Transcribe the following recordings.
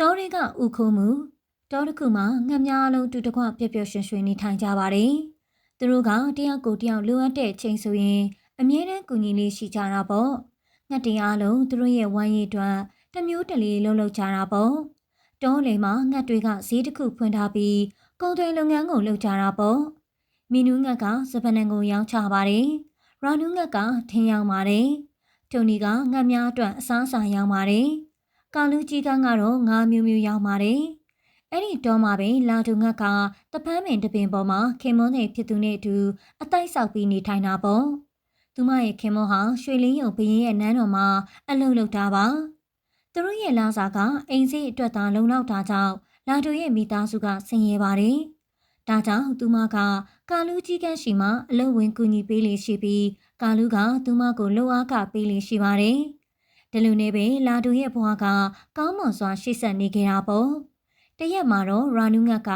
တောတွေကဥခုံးမှုတောတစ်ခုမှာငှက်များအလုံးတူတကွပျော်ပျော်ရွှင်ရွှင်နေထိုင်ကြပါတယ်။သူတို့ကတယောက်ကိုတယောက်လိုအပ်တဲ့ချိန်ဆိုရင်အမြဲတမ်းကူညီလေးရှိကြတာပေါ့။ငှက်တွေအားလုံးသူတို့ရဲ့ဝမ်းရည်အတွက်တစ်မျိုးတလေလှုပ်လှုပ်ကြတာပေါ့။တောလေမှာငှက်တွေကဈေးတစ်ခုဖွင့်ထားပြီးကုန်သွယ်လုပ်ငန်းကိုလုပ်ကြတာပေါ့။မီနူးငှက်ကစပနန်ကိုရောင်းချပါတယ်။ရာနူးငှက်ကထင်းရောင်းပါတယ်။တိုနီကငှက်များအတွက်အစားအစာရောင်းပါတယ်။ ကာလူကြီးကန်းကတော့ငါးမျိုးမျိုးရောင်းပါတယ်။အဲ့ဒီတော့မှပဲလာတူငှက်ကတပန်းပင်တပင်ပေါ်မှာခင်မွန်းနေဖြစ်သူနဲ့အတူအတိုက်ဆောက်ပြီးနေထိုင်တာပေါ့။သူမရဲ့ခင်မွန်းဟာရွှေလင်းရုံဘရင်ရဲ့နန်းတော်မှာအလုပ်လုပ်တာပါ။သူတို့ရဲ့လာစာကအိမ်စီအတွက်သာလုံလောက်တာကြောင့်လာတူရဲ့မိသားစုကဆင်းရဲပါတယ်။ဒါကြောင့်သူမကကာလူကြီးကန်းရှိမှအလုပ်ဝင်ကူညီပေးလေရှိပြီးကာလူကသူမကိုလှုပ်အားကပေးလေရှိပါတယ်။ ဒီလိုနဲ့ပဲလာတူရဲ့ဘဝကကောင်းမွန်စွာရှေ့ဆက်နေကြတာပေါ့။တရက်မှာတော့ရာနူးငတ်က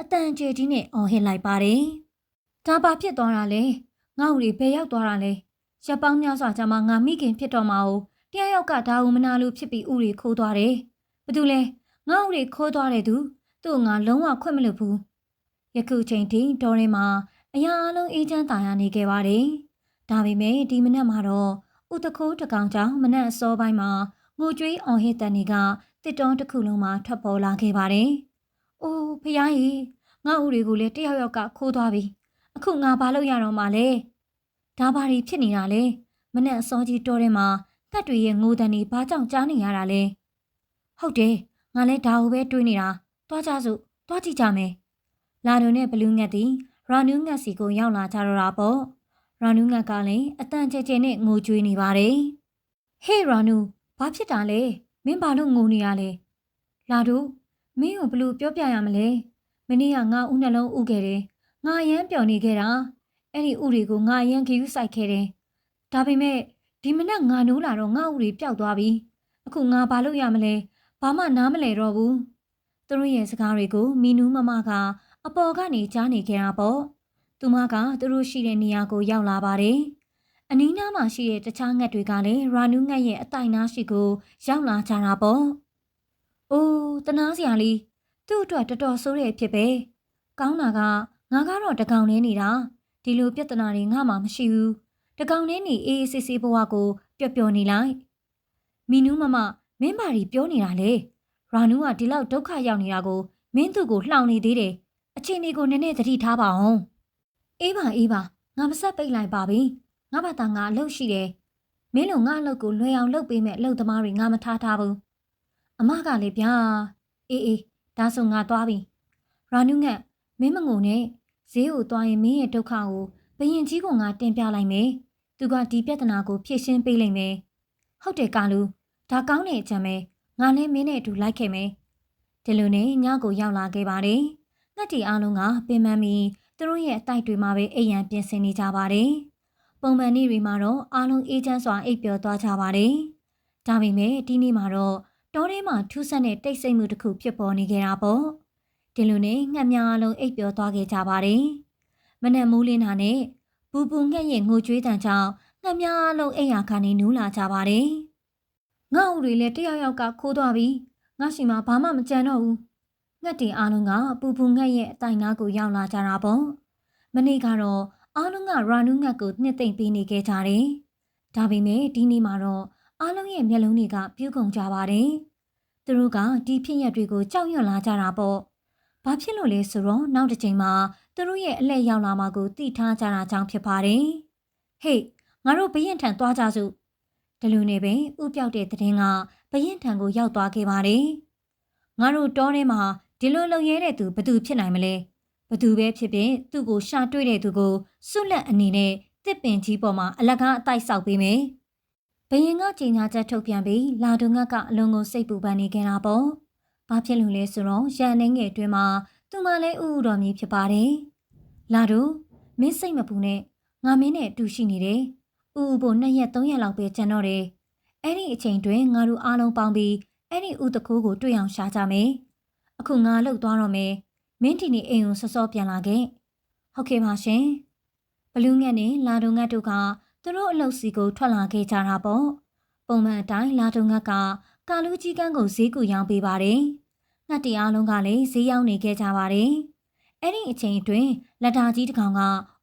အတန်ကျေကြီးနဲ့အော်ဟစ်လိုက်ပါတယ်။ဒါပါဖြစ်သွားတာလေ။ငါ့ဦးတွေဘယ်ရောက်သွားတာလဲ။ရပ်ပေါင်းများစွာကြာမှငါမိခင်ဖြစ်တော့မှာ哦။တရားရောက်ကဒါဦးမနာလို့ဖြစ်ပြီးဥတွေခိုးသွားတယ်။ဘာတူလဲငါ့ဦးတွေခိုးသွားတဲ့သူသူ့ငါလုံးဝခွင့်မလို့ဘူး။ယခုချိန်ထိတော်ရင်မှာအရာအလုံးအေးချမ်းသာယာနေခဲ့ပါတယ်။ဒါပေမဲ့ဒီမနက်မှာတော့ ဥတခိုးတကောင်ကြောင့်မနက်အစောပိုင်းမှာငိုကြွေးအောင်ဟစ်တန်တွေကတစ်တုံးတစ်ခုလုံးမှာထွက်ပေါ်လာခဲ့ပါတယ်။အိုးဖယားကြီးငါ့ဦးတွေကိုလည်းတယောက်ယောက်ကခိုးသွားပြီ။အခုငါဘာလုပ်ရတော့မှလဲ။ဒါဘာတွေဖြစ်နေတာလဲ။မနက်အစောကြီးတော်ထဲမှာတက်တွေရဲ့ငိုတန်တွေဘာကြောင့်ကြားနေရတာလဲ။ဟုတ်တယ်ငါလည်းဒါကိုပဲတွေးနေတာ။သွားကြစို့သွားကြည့်ကြမယ်။လာဒုံနဲ့ဘလူးငက်သည်ရာနူးငက်စီကိုရောက်လာကြတော့တာပေါ့။ ရာနူးငက်ကလည်းအတန်ကျဲကျဲနဲ့ငိုကြွေးနေပါတယ်။ဟေးရာနူးဘာဖြစ်တာလဲ။မင်းဘာလို့ငိုနေရလဲ။လာတို့မင်းကိုဘလို့ပြောပြရမလဲ။မနေ့ကငါဦးနှလုံးဥခဲ့တယ်။ငါအရန်ပျော်နေခဲ့တာ။အဲ့ဒီဥတွေကိုငါအရန်ခီးယူဆိုင်ခဲ့တယ်။ဒါပေမဲ့ဒီမနက်ငါနိုးလာတော့ငါဥတွေပျောက်သွားပြီ။အခုငါဘာလုပ်ရမလဲ။ဘာမှနားမလဲတော့ဘူး။သူတို့ရဲ့စကားတွေကိုမီနူးမမကအပေါ်ကနေကြားနေခဲ့တာပေါ့။ သူမကသူတို့ရှိတဲ့နေရာကိုရောက်လာပါတယ်။အနီးနားမှာရှိတဲ့တခြားငှက်တွေကလည်းရာနူးငှက်ရဲ့အတိုင်နားရှိကိုရောက်လာကြတာပေါ့။အိုးတနာစရာလေးသူ့အတွက်တော်တော်ဆိုးတဲ့အဖြစ်ပဲ။ကောင်းတာကငါကတော့တကောင်နေနေတာ။ဒီလိုပြဿနာတွေငါမှမရှိဘူး။တကောင်နေနေအေးအေးဆေးဆေးဘဝကိုပျော်ပျော်နေလိုက်။မီနူးမမမင်းဘာကြီးပြောနေတာလဲ။ရာနူးကဒီလောက်ဒုက္ခရောက်နေတာကိုမင်းသူ့ကိုလှောင်နေသေးတယ်။အချိန်လေးကိုနည်းနည်းသတိထားပါအောင်။ အေးပါအေးပါငါမဆက်ပိတ်လိုက်ပါပြီ။ငါဘာသာငါအလုပ်ရှိတယ်။မင်းလိုငါအလုပ်ကိုလွယ်အောင်လုပ်ပေးမဲ့အလုပ်သမားတွေငါမထားထားဘူး။အမကလည်းဗျာ။အေးအေးဒါဆိုငါသွားပြီ။ရာနုငတ်မင်းမငုံနဲ့ဈေးကိုသွားရင်မင်းရဲ့ဒုက္ခကိုဘယင်ကြီးကငါတင်ပြလိုက်မယ်။သူကဒီပြဿနာကိုဖြေရှင်းပေးလိမ့်မယ်။ဟုတ်တယ်ကာလူဒါကောင်းတဲ့အကြံပဲငါလည်းမင်းနဲ့အတူလိုက်ခဲ့မယ်။ဒီလိုနဲ့ညကိုရောက်လာခဲ့ပါတယ်။ငှက်တီအားလုံးကပင်ပန်းပြီး သူတို့ရဲ့အတိုက်တွေမှာပဲအိမ်ရန်ပြင်ဆင်နေကြပါတယ်။ပုံမှန်နေ့တွေမှာတော့အားလုံးအေးချမ်းစွာအိပ်ပျော်သွားကြပါတယ်။ဒါပေမဲ့ဒီနေ့မှာတော့တောထဲမှာထူးဆန်းတဲ့တိတ်ဆိတ်မှုတစ်ခုဖြစ်ပေါ်နေကြတာပေါ့။ဒီလိုနဲ့ငှက်များအလုံးအိပ်ပျော်သွားခဲ့ကြပါတယ်။မနက်မိုးလင်းတာနဲ့ပူပူငှက်ရဲ့ငိုကြွေးတန်ကြောင့်ငှက်များအလုံးအိမ်ရာခါနေနူးလာကြပါတယ်။ငါ့ဦးတွေလည်းတယောက်ယောက်ကခိုးသွားပြီ။ငါရှိမှဘာမှမကြံတော့ဘူး။ ငှက်တင်အားလုံးကပူပူငှက်ရဲ့အတိုင်နာကိုရောက်လာကြတာပေါ့။မနေ့ကတော့အားလုံးကရာနူးငှက်ကိုနှစ်သိမ့်ပေးနေခဲ့ကြတယ်။ဒါပေမဲ့ဒီနေ့မှာတော့အားလုံးရဲ့မျက်လုံးတွေကပြုံးကုန်ကြပါတယ်။သူတို့ကဒီဖြစ်ရက်တွေကိုကြောက်ရွံ့လာကြတာပေါ့။ဘာဖြစ်လို့လဲဆိုတော့နောက်တစ်ချိန်မှာသူတို့ရဲ့အလှည့်ရောက်လာမှကိုသိထားကြတာကြောင့်ဖြစ်ပါတယ်။ဟေးငါတို့ဘရင်ထံသွားကြစို့။ဒီလိုနဲ့ပဲဥပြောက်တဲ့တဲ့င်းကဘရင်ထံကိုရောက်သွားခဲ့ပါတယ်။ငါတို့တောထဲမှာ ဒီလိုလုံရဲတဲ့သူဘသူဖြစ်နိုင်မလဲ။ဘသူပဲဖြစ်ဖြစ်သူ့ကိုရှာတွေ့တဲ့သူကိုစွလက်အနေနဲ့တစ်ပင်ကြီးပေါ်မှာအလကားအတိုက်ဆောက်ပေးမယ်။ဘယင်ကကြီးညာချက်ထုတ်ပြန်ပြီးလာဒုံငတ်ကအလွန်ကိုစိတ်ပူပန်နေကြတာပေါ့။ဘာဖြစ်လို့လဲဆိုတော့ရန်နေငယ်အတွင်းမှာသူမလည်းဥဥတော်မီဖြစ်ပါတယ်။လာဒုမင်းစိတ်မပူနဲ့ငါမင်းနဲ့အတူရှိနေတယ်။ဥဥဖို့နှစ်ရက်သုံးရက်လောက်ပဲကျန်တော့တယ်။အဲ့ဒီအချိန်တွင်ငါတို့အားလုံးပေါင်းပြီးအဲ့ဒီဥတကူကိုတွေ့အောင်ရှာကြမယ်။ အခုငါလှုပ်သွားတော့မယ်။မင်းဒီနေ့အိမ်ကိုစောစောပြန်လာခဲ့။ဟုတ်ကဲ့ပါရှင်။ဘလူးငတ်နဲ့လာဒုံငတ်တို့ကသူတို့အလုပ်စီကိုထွက်လာခဲ့ကြတာပေါ့ပုံမှန်အတိုင်းလာတုံငတ်ကကာလူးကြီးကန်းကိုဈေးကူရောင်းပေးပါတယ်ငှက်တီအားလုံးကလည်းဈေးရောက်နေခဲ့ကြပါတယ်။အဲ့ဒီအချိန်အတွင်းလက်တာကြီးတစ်ကောင်က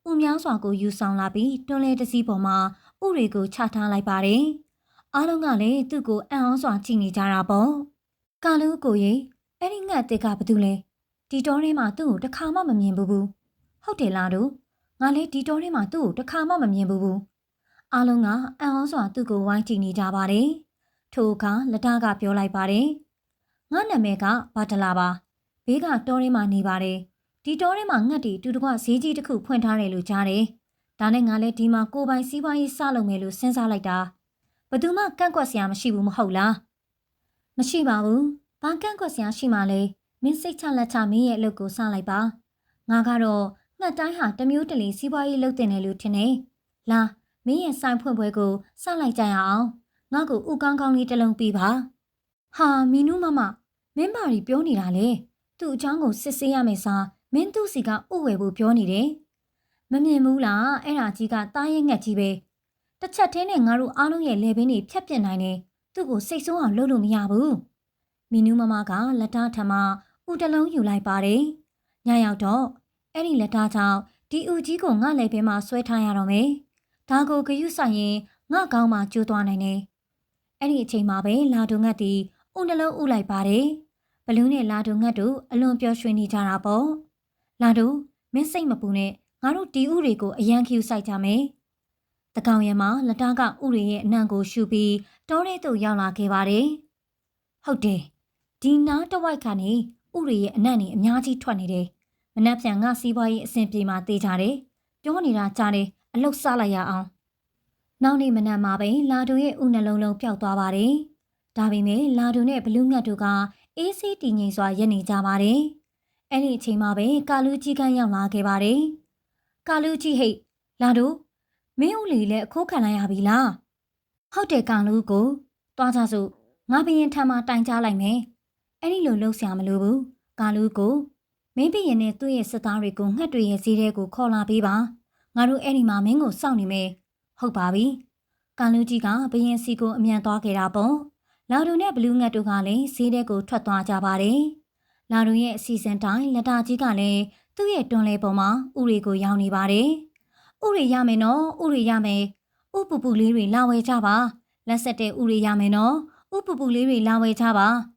ဥများစွာကိုယူဆောင်လာပြီးတွန်းလဲတစ်စီးပေါ်မှာဥတွေကိုချထားလိုက်ပါတယ်။အားလုံးကလည်းသူ့ကိုအံ့ဩစွာကြည့်နေကြတာပေါ့။ကာလူကိုရေ အဲ့ဒီငှက်တစ်ကဘာတူလဲ။ဒီတောထဲမှာသူ့ကိုတစ်ခါမှမမြင်ဘူးဘူး။ဟုတ်တယ်လားတို့။ငါလည်းဒီတောထဲမှာသူ့ကိုတစ်ခါမှမမြင်ဘူးဘူး။အားလုံးကအံ့ဩစွာသူ့ကိုဝိုင်းကြည့်နေကြပါတယ်။ထိုအခါလက်တာကပြောလိုက်ပါတယ်။ငါနာမည်ကဘာတလာပါ။ဘေးကတောထဲမှာနေပါတယ်။ဒီတောထဲမှာငှက်တီတူတကွဈေးကြီးတစ်ခုဖွင့်ထားတယ်လို့ကြားတယ်။ဒါနဲ့ငါလည်းဒီမှာကိုယ်ပိုင်စီးပွားရေးစလုပ်မယ်လို့စဉ်းစားလိုက်တာ။ဘယ်သူမှကန့်ကွက်စရာမရှိဘူးမဟုတ်လား။မရှိပါဘူး။ ဘာကန့်ကွက်စရာရှိမှလဲ။မင်းစိတ်ချလက်ချမင်းရဲ့အလုပ်ကိုစလိုက်ပါ။ငါကတော့ငှက်တိုင်းဟာတမျိုးတလီစီးပွားရေးလုပ်တင်တယ်လို့ထင်နေ။လာမင်းရဲ့ဆိုင်ဖွင့်ပွဲကိုစလိုက်ကြရအောင်။ငါ့ကိုဥကောင်းကောင်းလေးတစ်လုံးပေးပါ။ဟာမီနူးမမမင်းဘာရီပြောနေတာလဲ။သူ့အချောင်းကိုစစ်ဆေးရမယ်စားမင်းသူ့စီကဥဝယ်ဖို့ပြောနေတယ်။မမြင်ဘူးလားအဲ့ဒါကြီးကတားရဲ့ငှက်ကြီးပဲ။တစ်ချက်တည်းနဲ့ငါတို့အားလုံးရဲ့လေဘင်းတွေဖြတ်ပြစ်နိုင်တယ်။သူ့ကိုစိတ်ဆိုးအောင်လုပ်လို့မရဘူး။ မီနူးမမကလက်သားထမဥတလုံးယူလိုက်ပါတယ်။ညရောက်တော့အဲ့ဒီလက်သားကြောင့်ဒီဥကြီးကိုငါလေဘင်းမှာဆွဲထားရတော့မယ်။ဒါကိုဂယုဆိုင်ရင်ငါကောင်းမှကျိုးသွားနိုင်တယ်။အဲ့ဒီအချိန်မှာပဲလာဒုံငတ်တီဥနှလုံးဥလိုက်ပါတယ်။ဘလူးနဲ့လာဒုံငတ်တို့အလွန်ပျော်ရွှင်နေကြတာပေါ့။လာဒုမင်းစိတ်မပူနဲ့ငါတို့တီဥတွေကိုအရန်ခ ्यू စိုက်ကြမယ်။တကောင်ရံမှာလက်တားကဥတွေရဲ့အနံ့ကိုရှူပြီးတောထဲသို့ရောက်လာခဲ့ပါတယ်။ဟုတ်တယ်။ ဒီနားတစ်ဝိုက်ကနေဥတွေရဲ့အနံ့တွေအများကြီးထွက်နေတယ်။မနှက်ပြန်ငါစီးပွားရေးအဆင်ပြေမှတေးကြတယ်။ပြောနေတာကြားတယ်အလုတ်စားလိုက်ရအောင်။နောက်နေ့မနက်မှာပဲလာဒူရဲ့ဥနှလုံးလုံးပျောက်သွားပါတယ်။ဒါပေမဲ့လာဒူနဲ့ဘလူးငတ်တို့ကအေးဆေးတည်ငြိမ်စွာရပ်နေကြပါတယ်။အဲ့ဒီအချိန်မှာပဲကာလူကြီးကန်းရောက်လာခဲ့ပါတယ်။ကာလူကြီးဟိတ်လာဒူမင်းဦးလီလည်းအခိုးခံလိုက်ရပြီလား။ဟုတ်တယ်ကာလူကိုသွားကြစို့ငါဘရင်ထမ်းမှတိုင်ကြလိုက်မယ်။ အဲ့ဒီလိုလှုပ်ရှားမလို့ဘူး။ကာလူကိုမင်းဘရင်နဲ့သူ့ရဲ့စစ်သားတွေကိုငှက်တွေရဲ့ဈေးထဲကိုခေါ်လာပေးပါ။ငါတို့အဲ့ဒီမှာမင်းကိုစောင့်နေမယ်။ဟုတ်ပါပြီ။ကာလူကြီးကဘရင်စီကိုအမြန်သွားခဲ့တာပေါ့။လာဒူနဲ့ဘလူးငတ်တို့ကလည်းဈေးထဲကိုထွက်သွားကြပါတယ်။လာဒူရဲ့အစီအစဉ်တိုင်းလက်တာကြီးကလည်းသူ့ရဲ့တွန်းလဲပေါ်မှာဥတွေကိုရောင်းနေပါတယ်။ဥတွေရမယ်နော်။ဥတွေရမယ်။ဥပူပူလေးတွေလာဝဲကြပါ။လက်ဆက်တဲ့ဥတွေရမယ်နော်။ဥပူပူလေးတွေလာဝဲကြပါ။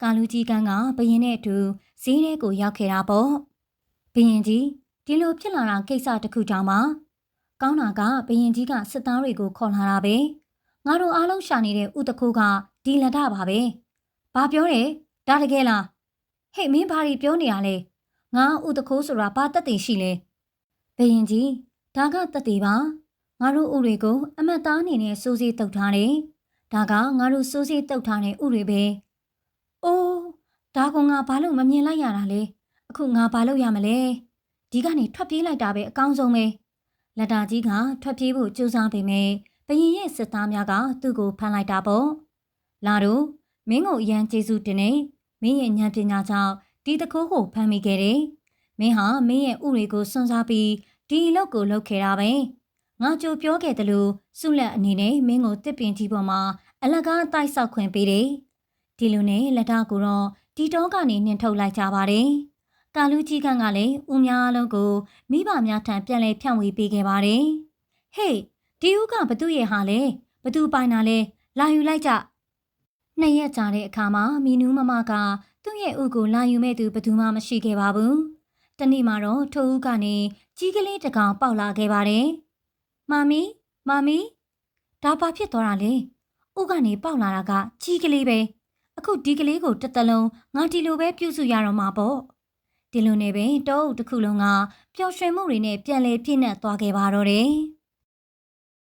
ကာလူကြီးကန်းကဘရင်နဲ့အတူဈေးထဲကိုရောက်ခဲ့တာပေါ့။ဘရင်ကြီးဒီလိုဖြစ်လာတာကိစ္စတစ်ခုကြောင့်ပါ။ကောင်းတာကဘရင်ကြီးကစစ်သားတွေကိုခေါ်လာတာပဲ။ငါတို့အားလုံးရှာနေတဲ့ဥတခိုးကဒီလက်ထပါပဲ။ဘာပြောတယ်။ဒါတကယ်လား။ဟေ့မင်းဘာတွေပြောနေရလဲ။ငါဥတခိုးဆိုတာဘာတက်တည်ရှိလဲ။ဘရင်ကြီးဒါကတက်တည်ပါ။ငါတို့ဥတွေကိုအမတ်သားအနေနဲ့စိုးစည်းတုတ်ထားတယ်။ဒါကငါတို့စိုးစည်းတုတ်ထားတဲ့ဥတွေပဲ။ အိုးဒါကငါဘာလို့မမြင်လိုက်ရတာလဲ။အခုငါဘာလို့ရမလဲ။ဒီကနေထွက်ပြေးလိုက်တာပဲအကောင်းဆုံးပဲ။လက်တာကြီးကထွက်ပြေးဖို့ကြိုးစားပေမဲ့ဘရင်ရဲ့စစ်သားများကသူ့ကိုဖမ်းလိုက်တာပေါ့။လာတို့မင်းကိုအရန်ကျေးဇူးတင်နေမင်းရဲ့ဉာဏ်ပညာကြောင့်ဒီတကိုးကိုဖမ်းမိခဲ့တယ်။မင်းဟာမင်းရဲ့ဥတွေကိုစွန့်စားပြီးဒီအလုပ်ကိုလုပ်ခဲ့တာပဲ။ငါကြိုပြောခဲ့တယ်လို့စုလက်အနေနဲ့မင်းကိုတစ်ပင်ကြီးပေါ်မှာအလကားတိုက်ဆောက်ခွင့်ပေးတယ်။ ဒီလိုနဲ့လက်တာကိုတော့ဒီတော့ကနေနှင်ထုတ်လိုက်ကြပါတယ်။ကာလူကြီးကန်းကလည်းဦးများအလုံးကိုမိဘများထံပြန်လဲဖြန့်ဝေပေးခဲ့ပါတယ်။ဟေးဒီဦးကဘသူရဲ့ဟာလဲဘသူပိုင်တာလဲလာယူလိုက်ကြ။နှစ်ရက်ကြာတဲ့အခါမှာမီနူးမမကသူ့ရဲ့ဥကိုလာယူမဲ့သူဘသူမှမရှိခဲ့ပါဘူး။တနေ့မှာတော့ထိုဦးကနေကြီးကလေးတစ်ကောင်ပေါက်လာခဲ့ပါတယ်။မမီမမီဒါဘာဖြစ်သွားတာလဲ။ဥကနေပေါက်လာတာကကြီးကလေးပဲ။ အခုဒီကလေးကိုတစ်တလုံးငါဒီလိုပဲပြုစုရတော့မှာပေါ့။ဒီလိုနဲ့ပဲတောအုပ်တစ်ခုလုံးကပျော်ရွှင်မှုတွေနဲ့ပြန်လဲပြည့်နှက်သွားခဲ့ပါတော့တယ်။